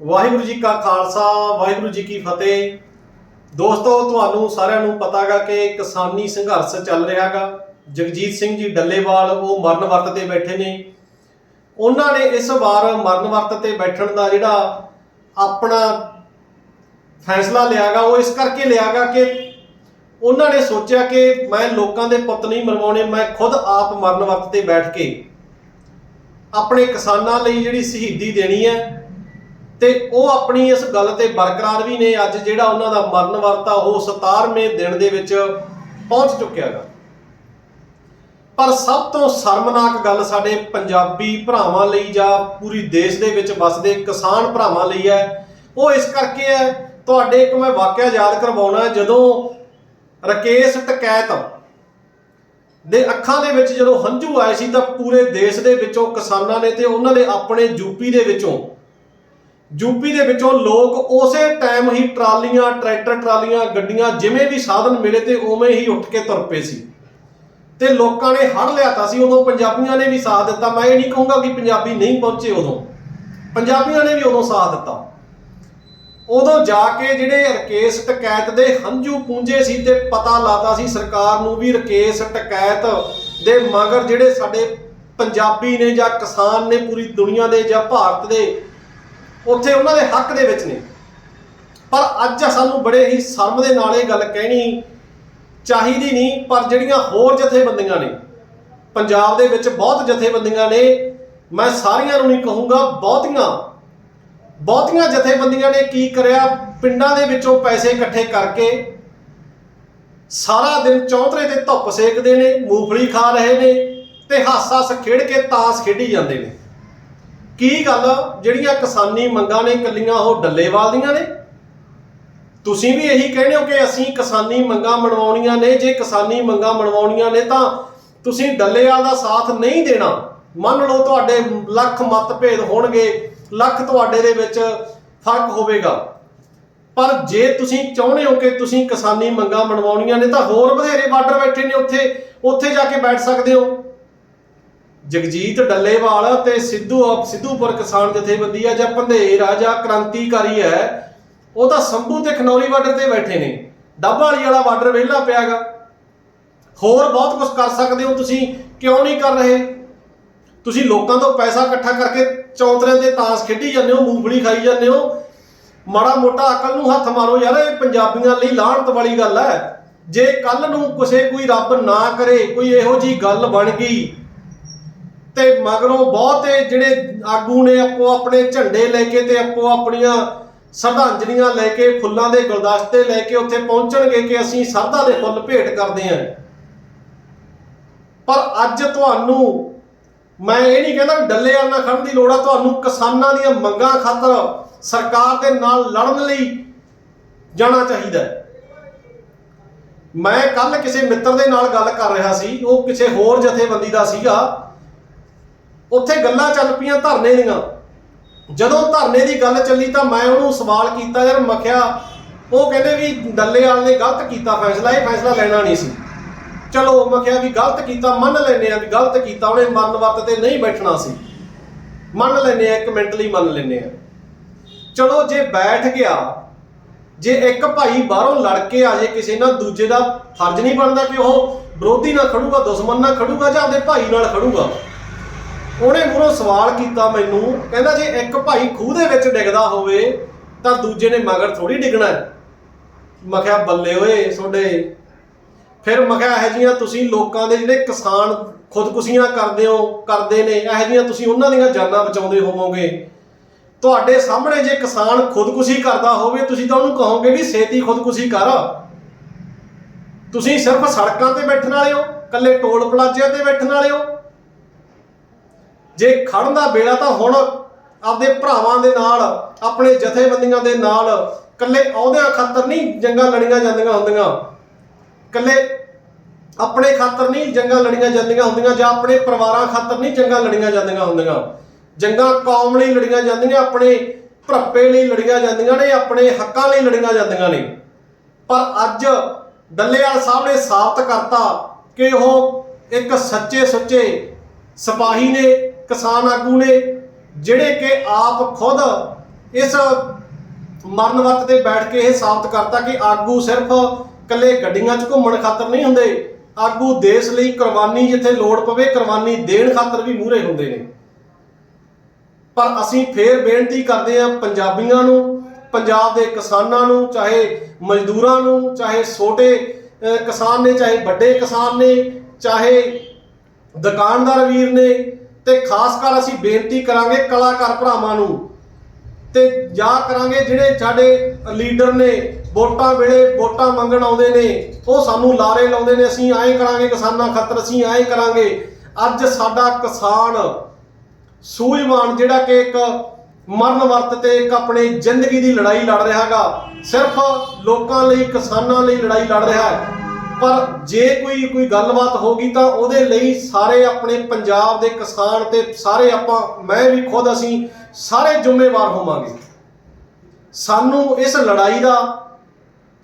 ਵਾਹਿਗੁਰੂ ਜੀ ਕਾ ਖਾਲਸਾ, ਵਾਹਿਗੁਰੂ ਜੀ ਕੀ ਫਤਿਹ। ਦੋਸਤੋ, ਤੁਹਾਨੂੰ ਸਾਰਿਆਂ ਨੂੰ ਪਤਾਗਾ ਕਿ ਕਿਸਾਨੀ ਸੰਘਰਸ਼ ਚੱਲ ਰਿਹਾਗਾ ਜਗਜੀਤ ਸਿੰਘ ਜੀ ਡੱਲੇਵਾਲ, ਉਹ ਮਰਨ ਵਰਤ ਤੇ ਬੈਠੇ ਨੇ। ਉਹਨਾਂ ਨੇ ਇਸ ਵਾਰ ਮਰਨ ਵਰਤ ਤੇ ਬੈਠਣ ਦਾ ਜਿਹੜਾ ਆਪਣਾ ਫੈਸਲਾ ਲਿਆਗਾ ਉਹ ਇਸ ਕਰਕੇ ਲਿਆਗਾ ਕਿ ਉਹਨਾਂ ਨੇ ਸੋਚਿਆ ਕਿ ਮੈਂ ਲੋਕਾਂ ਦੇ ਪੁੱਤ ਨਹੀਂ ਮਰਵਾਉਣੇ, ਮੈਂ ਖੁਦ ਆਪ ਮਰਨ ਵਰਤ ਤੇ ਬੈਠ ਕੇ ਆਪਣੇ ਕਿਸਾਨਾਂ ਲਈ ਜਿਹੜੀ ਸ਼ਹੀਦੀ ਦੇਣੀ ਹੈ ਤੇ ਉਹ ਆਪਣੀ ਇਸ ਗੱਲ ਤੇ ਬਰਕਰਾਰ ਵੀ ਨੇ ਅੱਜ ਜਿਹੜਾ ਉਹਨਾਂ ਦਾ ਮਰਨ ਵਰਤਾ ਉਹ 17ਵੇਂ ਦਿਨ ਦੇ ਵਿੱਚ ਪਹੁੰਚ ਚੁੱਕਿਆ ਗਾ ਪਰ ਸਭ ਤੋਂ ਸ਼ਰਮਨਾਕ ਗੱਲ ਸਾਡੇ ਪੰਜਾਬੀ ਭਰਾਵਾਂ ਲਈ ਜਾਂ ਪੂਰੀ ਦੇਸ਼ ਦੇ ਵਿੱਚ ਵਸਦੇ ਕਿਸਾਨ ਭਰਾਵਾਂ ਲਈ ਹੈ, ਉਹ ਇਸ ਕਰਕੇ ਹੈ, ਤੁਹਾਡੇ ਇੱਕ ਮੈਂ ਵਾਕਿਆ ਯਾਦ ਕਰਵਾਉਣਾ, ਜਦੋਂ ਰਕੇਸ਼ ਟਕੈਤ ਦੇ ਅੱਖਾਂ ਦੇ ਵਿੱਚ ਜਦੋਂ ਹੰਝੂ ਆਏ ਸੀ ਤਾਂ ਪੂਰੇ ਦੇਸ਼ ਦੇ ਵਿੱਚੋਂ ਕਿਸਾਨਾਂ ਨੇ ਤੇ ਉਹਨਾਂ ਦੇ ਆਪਣੇ ਯੂਪੀ ਦੇ ਵਿੱਚੋਂ ਯੂਪੀ ਦੇ ਵਿੱਚੋਂ ਲੋਕ ਉਸੇ ਟਾਈਮ ਹੀ ਟਰਾਲੀਆਂ, ਟਰੈਕਟਰ ਟਰਾਲੀਆਂ, ਗੱਡੀਆਂ ਜਿਵੇਂ ਵੀ ਸਾਧਨ ਮਿਲੇ ਤੇ ਉਵੇਂ ਹੀ ਉੱਠ ਕੇ ਤੁਰ ਪਏ ਸੀ। ਤੇ ਲੋਕਾਂ ਨੇ ਹੜ ਲਿਆਤਾ ਸੀ, ਉਦੋਂ ਪੰਜਾਬੀਆਂ ਨੇ ਵੀ ਸਾਥ ਦਿੱਤਾ। ਮੈਂ ਇਹ ਨਹੀਂ ਕਹੂੰਗਾ ਕਿ ਪੰਜਾਬੀ ਨਹੀਂ ਪਹੁੰਚੇ ਉਦੋਂ। ਪੰਜਾਬੀਆਂ ਨੇ ਵੀ ਉਦੋਂ ਸਾਥ ਦਿੱਤਾ। ਉਦੋਂ ਜਾ ਕੇ ਜਿਹੜੇ ਰਕੇਸ਼ ਟਕੈਤ ਦੇ ਹੰਝੂ ਪੂੰਝੇ ਸੀ ਤੇ ਪਤਾ ਲਾਤਾ ਸੀ ਸਰਕਾਰ ਨੂੰ ਵੀ ਰਕੇਸ਼ ਟਕੈਤ ਦੇ ਮਗਰ ਜਿਹੜੇ ਸਾਡੇ ਪੰਜਾਬੀ ਨੇ ਜਾਂ ਕਿਸਾਨ ਨੇ ਪੂਰੀ ਦੁਨੀਆ ਦੇ ਜਾਂ ਭਾਰਤ ਦੇ ਉੱਥੇ ਉਹਨਾਂ ਦੇ ਹੱਕ ਦੇ ਵਿੱਚ ਨੇ। ਪਰ ਅੱਜ ਸਾਨੂੰ ਬੜੇ ਹੀ ਸ਼ਰਮ ਦੇ ਨਾਲ ਇਹ ਗੱਲ ਕਹਿਣੀ ਚਾਹੀਦੀ ਨਹੀਂ, ਪਰ ਜਿਹੜੀਆਂ ਹੋਰ ਜਥੇਬੰਦੀਆਂ ਨੇ, ਪੰਜਾਬ ਦੇ ਵਿੱਚ ਬਹੁਤ ਜਥੇਬੰਦੀਆਂ ਨੇ, ਮੈਂ ਸਾਰੀਆਂ ਨੂੰ ਨਹੀਂ ਕਹੂੰਗਾ, ਬਹੁਤੀਆਂ ਬਹੁਤੀਆਂ ਜਥੇਬੰਦੀਆਂ ਨੇ ਕੀ ਕਰਿਆ, ਪਿੰਡਾਂ ਦੇ ਵਿੱਚੋਂ ਪੈਸੇ ਇਕੱਠੇ ਕਰਕੇ ਸਾਰਾ ਦਿਨ ਚੌਂਤਰੇ ਤੇ ਧੁੱਪ ਸੇਕਦੇ ਨੇ, ਮੂੰਗਫਲੀ ਖਾ ਰਹੇ ਨੇ ਤੇ ਹਾਸਾ ਸ ਖੇਡ ਕੇ ਤਾਸ ਖੇਡੀ ਜਾਂਦੇ ਨੇ। ਕੀ ਗੱਲ? ਜਿਹੜੀਆਂ ਕਿਸਾਨੀ ਮੰਗਾਂ ਨੇ ਕੱਲੀਆਂ ਉਹ ਡੱਲੇਵਾਲ ਦੀਆਂ ਨੇ? ਤੁਸੀਂ ਵੀ ਇਹੀ ਕਹਿੰਦੇ ਹੋ ਕਿ ਅਸੀਂ ਕਿਸਾਨੀ ਮੰਗਾਂ ਮਨਵਾਉਣੀਆਂ ਨੇ, ਜੇ ਕਿਸਾਨੀ ਮੰਗਾਂ ਮਨਵਾਉਣੀਆਂ ਨੇ ਤਾਂ ਤੁਸੀਂ ਡੱਲੇਵਾਲ ਦਾ ਸਾਥ ਨਹੀਂ ਦੇਣਾ। ਮੰਨ ਲਓ ਤੁਹਾਡੇ ਲੱਖ ਮਤਭੇਦ ਹੋਣਗੇ, ਲੱਖ ਤੁਹਾਡੇ ਦੇ ਵਿੱਚ ਫ਼ਰਕ ਹੋਵੇਗਾ। ਪਰ ਜੇ ਤੁਸੀਂ ਚਾਹੁੰਦੇ ਹੋ ਕਿ ਤੁਸੀਂ ਕਿਸਾਨੀ ਮੰਗਾਂ ਮਨਵਾਉਣੀਆਂ ਨੇ ਤਾਂ ਹੋਰ ਬਥੇਰੇ ਬਾਰਡਰ ਬੈਠੇ ਨੇ ਉੱਥੇ ਉੱਥੇ ਜਾ ਕੇ ਬੈਠ ਸਕਦੇ ਹੋ। ਜਗਜੀਤ ਡੱਲੇਵਾਲ ਤੇ ਸਿੱਧੂ ਸਿੱਧੂਪੁਰ ਕਿਸਾਨ ਜਥੇਬੰਦੀ ਆ ਜਾਂ ਪੰਧੇਰ ਆ ਜਾਂ ਕ੍ਰਾਂਤੀਕਾਰੀ ਹੈ, ਉਹ ਤਾਂ ਸੰਭੂ ਤੇ ਖਨੌਰੀ ਬਾਰਡਰ ਤੇ ਬੈਠੇ ਨੇ। ਡੱਬਾ ਵਾਲੀ ਵਾਲਾ ਬਾਰਡਰ ਵਿਹਲਾ ਪਿਆਗਾ। ਹੋਰ ਬਹੁਤ ਕੁਝ ਕਰ ਸਕਦੇ ਹੋ ਤੁਸੀਂ, ਕਿਉਂ ਨਹੀਂ ਕਰ ਰਹੇ? ਤੁਸੀਂ ਲੋਕਾਂ ਤੋਂ ਪੈਸਾ ਇਕੱਠਾ ਕਰਕੇ ਚੌਂਤਰਿਆਂ ਦੇ ਤਾਸ਼ ਖੇਡੀ ਜਾਂਦੇ ਹੋ, ਮੂੰਗਫਲੀ ਖਾਈ ਜਾਂਦੇ ਹੋ। ਮਾੜਾ ਮੋਟਾ ਅਕਲ ਨੂੰ ਹੱਥ ਮਾਰੋ ਯਾਰ, ਇਹ ਪੰਜਾਬੀਆਂ ਲਈ ਲਾਹਣਤ ਵਾਲੀ ਗੱਲ ਹੈ। ਜੇ ਕੱਲ ਨੂੰ ਕਿਸੇ ਕੋਈ ਰੱਬ ਨਾ ਕਰੇ, ਕੋਈ ਇਹੋ ਜੀ ਗੱਲ ਬਣ ਗਈ ਤੇ ਮਗਰੋਂ ਬਹੁਤੇ ਜਿਹੜੇ ਆਗੂ ਨੇ ਆਪੋ ਆਪਣੇ ਝੰਡੇ ਲੈ ਕੇ ਤੇ ਆਪੋ ਆਪਣੀਆਂ ਸ਼ਰਧਾਂਜਲੀਆਂ ਲੈ ਕੇ, ਫੁੱਲਾਂ ਦੇ ਗੁਲਦਸਤੇ ਲੈ ਕੇ ਉੱਥੇ ਪਹੁੰਚਣਗੇ ਕਿ ਅਸੀਂ ਸਰਦਾ ਦੇ ਫੁੱਲ ਭੇਟ ਕਰਦੇ ਹਾਂ। ਪਰ ਅੱਜ ਤੁਹਾਨੂੰ, ਮੈਂ ਇਹ ਨਹੀਂ ਕਹਿੰਦਾ ਡੱਲੇ ਵਾਲ ਨਾਲ ਖੜਨ ਦੀ ਲੋੜ ਆ, ਤੁਹਾਨੂੰ ਕਿਸਾਨਾਂ ਦੀਆਂ ਮੰਗਾਂ ਖਾਤਰ ਸਰਕਾਰ ਦੇ ਨਾਲ ਲੜਨ ਲਈ ਜਾਣਾ ਚਾਹੀਦਾ ਮੈਂ ਕੱਲ ਕਿਸੇ ਮਿੱਤਰ ਦੇ ਨਾਲ ਗੱਲ ਕਰ ਰਿਹਾ ਸੀ, ਉਹ ਕਿਸੇ ਹੋਰ ਜਥੇਬੰਦੀ ਦਾ ਸੀਗਾ। ਉੱਥੇ ਗੱਲਾਂ ਚੱਲ ਪਈਆਂ ਧਰਨੇ ਦੀਆਂ। ਜਦੋਂ ਧਰਨੇ ਦੀ ਗੱਲ ਚੱਲੀ ਤਾਂ ਮੈਂ ਉਹਨੂੰ ਸਵਾਲ ਕੀਤਾ, ਯਾਰ ਮਖਿਆ, ਉਹ ਕਹਿੰਦੇ ਵੀ ਡੱਲੇਵਾਲ ਨੇ ਗਲਤ ਕੀਤਾ ਫੈਸਲਾ, ਇਹ ਫੈਸਲਾ ਲੈਣਾ ਨਹੀਂ ਸੀ। ਚਲੋ ਮਖਿਆ ਵੀ ਗਲਤ ਕੀਤਾ, ਮੰਨ ਲੈਨੇ ਆ ਵੀ ਗਲਤ ਕੀਤਾ, ਉਹਨੇ ਮਰਨ ਵਰਤ ਤੇ ਨਹੀਂ ਬੈਠਣਾ ਸੀ। ਮੰਨ ਲੈਨੇ ਆ ਇੱਕ ਮਿੰਟ ਲਈ ਮੰਨ ਲੈਨੇ ਆ ਚਲੋ ਜੇ ਬੈਠ ਗਿਆ, ਜੇ ਇੱਕ ਭਾਈ ਬਾਹਰੋਂ ਲੜ ਕੇ ਆ ਜੇ ਕਿਸੇ ਨਾਲ, ਦੂਜੇ ਦਾ ਫਰਜ਼ ਨਹੀਂ ਬਣਦਾ ਕਿ ਉਹ ਵਿਰੋਧੀ ਨਾਲ ਖੜੂਗਾ, ਦੁਸ਼ਮਣ ਨਾਲ ਖੜੂਗਾ ਜਾਂ ਆਪਦੇ ਭਾਈ ਨਾਲ ਖੜੂਗਾ। ਉਹਨੇ ਮੂਹਰੋਂ ਸਵਾਲ ਕੀਤਾ ਮੈਨੂੰ, ਕਹਿੰਦਾ ਜੇ ਇੱਕ ਭਾਈ ਖੂਹ ਦੇ ਵਿੱਚ ਡਿੱਗਦਾ ਹੋਵੇ, ਤਾਂ ਦੂਜੇ ਨੇ ਮਗਰ ਥੋੜੀ ਡਿੱਗਣਾ ਹੈ। ਮੈਂ ਕਿਹਾ, ਬੱਲੇ ਓਏ ਤੁਹਾਡੇ। ਫਿਰ ਮੈਂ ਕਿਹਾ, ਇਹੋ ਜਿਹੀਆਂ ਤੁਸੀਂ ਲੋਕਾਂ ਦੇ ਜਿਹੜੇ ਕਿਸਾਨ ਖੁਦਕੁਸ਼ੀਆਂ ਕਰਦੇ ਹੋ, ਕਰਦੇ ਨੇ, ਇਹੋ ਜਿਹੀਆਂ ਤੁਸੀਂ ਉਹਨਾਂ ਦੀਆਂ ਜਾਨਾਂ ਬਚਾਉਂਦੇ ਹੋਵੋਗੇ। ਤੁਹਾਡੇ ਸਾਹਮਣੇ ਜੇ ਕਿਸਾਨ ਖੁਦਕੁਸ਼ੀ ਕਰਦਾ ਹੋਵੇ, ਤੁਸੀਂ ਤਾਂ ਉਹਨੂੰ ਕਹੋਗੇ ਵੀ ਛੇਤੀ ਖੁਦਕੁਸ਼ੀ ਕਰ। ਤੁਸੀਂ ਸਿਰਫ ਸੜਕਾਂ ਤੇ ਬੈਠਣ ਵਾਲੇ ਹੋ ਕੱਲੇ ਟੋਲ ਪਲਾਜ਼ਿਆਂ ਤੇ ਬੈਠਣ ਵਾਲੇ ਹੋ ਜੇ ਖੜਨ ਦਾ ਵੇਲਾ ਤਾਂ ਹੁਣ ਆਪਦੇ ਭਰਾਵਾਂ ਦੇ ਨਾਲ, ਆਪਣੇ ਜਥੇਬੰਦੀਆਂ ਦੇ ਨਾਲ ਕੱਲੇ ਅਹੁਦਿਆਂ ਖਾਤਰ ਨਹੀਂ ਜੰਗਾਂ ਲੜੀਆਂ ਜਾਂਦੀਆਂ ਹੁੰਦੀਆਂ। ਕੱਲੇ ਆਪਣੇ ਖਾਤਰ ਨਹੀਂ ਜੰਗਾਂ ਲੜੀਆਂ ਜਾਂਦੀਆਂ ਹੁੰਦੀਆਂ ਜਾਂ ਆਪਣੇ ਪਰਿਵਾਰਾਂ ਖਾਤਰ ਨਹੀਂ ਜੰਗਾਂ ਲੜੀਆਂ ਜਾਂਦੀਆਂ ਹੁੰਦੀਆਂ। ਜੰਗਾਂ ਕੌਮ ਲਈ ਲੜੀਆਂ ਜਾਂਦੀਆਂ, ਆਪਣੇ ਭਰੱਪੇ ਲਈ ਲੜੀਆਂ ਜਾਂਦੀਆਂ ਨੇ, ਆਪਣੇ ਹੱਕਾਂ ਲਈ ਲੜੀਆਂ ਜਾਂਦੀਆਂ ਨੇ। ਪਰ ਅੱਜ ਡੱਲੇਵਾਲ ਸਾਹਿਬ ਨੇ ਸਾਬਤ ਕਰਤਾ ਕਿ ਉਹ ਇੱਕ ਸੱਚੇ ਸੁੱਚੇ ਸਿਪਾਹੀ ਨੇ ਕਿਸਾਨ ਆਗੂ ਨੇ, ਜਿਹੜੇ ਕਿ ਆਪ ਖੁਦ ਇਸ ਮਰਨ ਵਰਤ ਤੇ ਬੈਠ ਕੇ ਇਹ ਸਾਬਤ ਕਰਤਾ ਕਿ ਆਗੂ ਸਿਰਫ ਕੱਲੇ ਗੱਡੀਆਂ 'ਚ ਘੁੰਮਣ ਖਾਤਰ ਨਹੀਂ ਹੁੰਦੇ, ਆਗੂ ਦੇਸ਼ ਲਈ ਕੁਰਬਾਨੀ ਜਿੱਥੇ ਲੋੜ ਪਵੇ, ਕੁਰਬਾਨੀ ਦੇਣ ਖਾਤਰ ਵੀ ਮੂਹਰੇ ਹੁੰਦੇ ਨੇ। ਪਰ ਅਸੀਂ ਫੇਰ ਬੇਨਤੀ ਕਰਦੇ ਹਾਂ ਪੰਜਾਬੀਆਂ ਨੂੰ, ਪੰਜਾਬ ਦੇ ਕਿਸਾਨਾਂ ਨੂੰ, ਚਾਹੇ ਮਜ਼ਦੂਰਾਂ ਨੂੰ, ਚਾਹੇ ਛੋਟੇ ਕਿਸਾਨ ਨੇ, ਚਾਹੇ ਵੱਡੇ ਕਿਸਾਨ ਨੇ, ਚਾਹੇ ਦੁਕਾਨਦਾਰ ਵੀਰ ਨੇ ਤੇ ਖਾਸ ਕਰ ਅਸੀਂ ਬੇਨਤੀ ਕਰਾਂਗੇ ਕਲਾਕਾਰ ਭਰਾਵਾਂ ਨੂੰ ਤੇ ਜਾਂ ਕਰਾਂਗੇ ਜਿਹੜੇ ਸਾਡੇ ਲੀਡਰ ਨੇ, ਵੋਟਾਂ ਵੇਲੇ ਵੋਟਾਂ ਮੰਗਣ ਆਉਂਦੇ ਨੇ, ਉਹ ਸਾਨੂੰ ਲਾਰੇ ਲਾਉਂਦੇ ਨੇ, ਅਸੀਂ ਐਂ ਕਰਾਂਗੇ ਕਿਸਾਨਾਂ ਖਾਤਰ, ਅਸੀਂ ਐਂ ਕਰਾਂਗੇ। ਅੱਜ ਸਾਡਾ ਕਿਸਾਨ ਸੂਝਵਾਨ ਜਿਹੜਾ ਕਿ ਇੱਕ ਮਰਨ ਵਰਤ ਤੇ ਇੱਕ ਆਪਣੇ ਜ਼ਿੰਦਗੀ ਦੀ ਲੜਾਈ ਲੜ ਰਿਹਾਗਾ ਸਿਰਫ ਲੋਕਾਂ ਲਈ, ਕਿਸਾਨਾਂ ਲਈ ਲੜਾਈ ਲੜ ਰਿਹਾ ਹੈ। ਪਰ ਜੇ ਕੋਈ ਕੋਈ ਗੱਲਬਾਤ ਹੋਗੀ ਤਾਂ ਉਹਦੇ ਲਈ ਸਾਰੇ ਆਪਣੇ ਪੰਜਾਬ ਦੇ ਕਿਸਾਨ ਤੇ ਸਾਰੇ ਆਪਾਂ, ਮੈਂ ਵੀ ਖੁਦ ਅਸੀਂ ਸਾਰੇ ਜ਼ਿੰਮੇਵਾਰ ਹੋਵਾਂਗੇ। ਸਾਨੂੰ ਇਸ ਲੜਾਈ ਦਾ,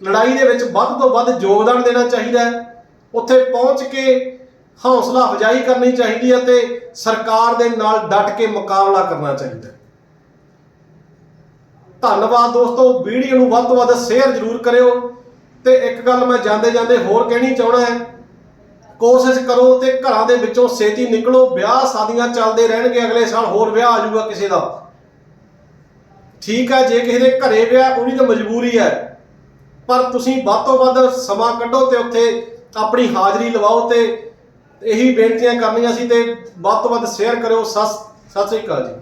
ਲੜਾਈ ਦੇ ਵਿੱਚ ਵੱਧ ਤੋਂ ਵੱਧ ਯੋਗਦਾਨ ਦੇਣਾ ਚਾਹੀਦਾ ਹੈ। ਉੱਥੇ ਪਹੁੰਚ ਕੇ ਹੌਸਲਾ ਅਫਜਾਈ ਕਰਨੀ ਚਾਹੀਦੀ ਹੈ ਤੇ ਸਰਕਾਰ ਦੇ ਨਾਲ ਡਟ ਕੇ ਮੁਕਾਬਲਾ ਕਰਨਾ ਚਾਹੀਦਾ ਹੈ। ਧੰਨਵਾਦ ਦੋਸਤੋ, ਵੀਡੀਓ ਨੂੰ ਵੱਧ ਤੋਂ ਵੱਧ ਸ਼ੇਅਰ ਜ਼ਰੂਰ ਕਰਿਓ। ਤੇ ਇੱਕ ਗੱਲ ਮੈਂ ਜਾਂਦੇ ਜਾਂਦੇ ਹੋਰ ਕਹਿਣੀ ਚਾਹਣਾ ਹੈ। ਕੋਸ਼ਿਸ਼ ਕਰੋ ਤੇ ਘਰਾਂ ਦੇ ਵਿੱਚੋਂ ਛੇਤੀ ਨਿਕਲੋ, ਵਿਆਹ ਸ਼ਾਦੀਆਂ ਚੱਲਦੇ ਰਹਿਣਗੇ, ਅਗਲੇ ਸਾਲ ਹੋਰ ਵਿਆਹ ਆ ਜਾਊਗਾ ਕਿਸੇ ਦਾ। ਠੀਕ ਹੈ, ਜੇ ਕਿਸੇ ਦੇ ਘਰੇ ਵਿਆਹ ਉਹਦੀ ਤਾਂ ਮਜਬੂਰੀ ਹੈ। ਪਰ ਤੁਸੀਂ ਵੱਧ ਤੋਂ ਵੱਧ ਸਮਾਂ ਕੱਢੋ ਤੇ ਉੱਥੇ ਆਪਣੀ ਹਾਜ਼ਰੀ ਲਵਾਓ ਤੇ ਇਹੀ ਬੇਨਤੀਆਂ ਕਰਨੀਆਂ ਸੀ ਤੇ ਵੱਧ ਤੋਂ ਵੱਧ ਸ਼ੇਅਰ ਕਰਿਓ। ਸਤਿ ਸਤਿ ਸ੍ਰੀ ਅਕਾਲ ਜੀ।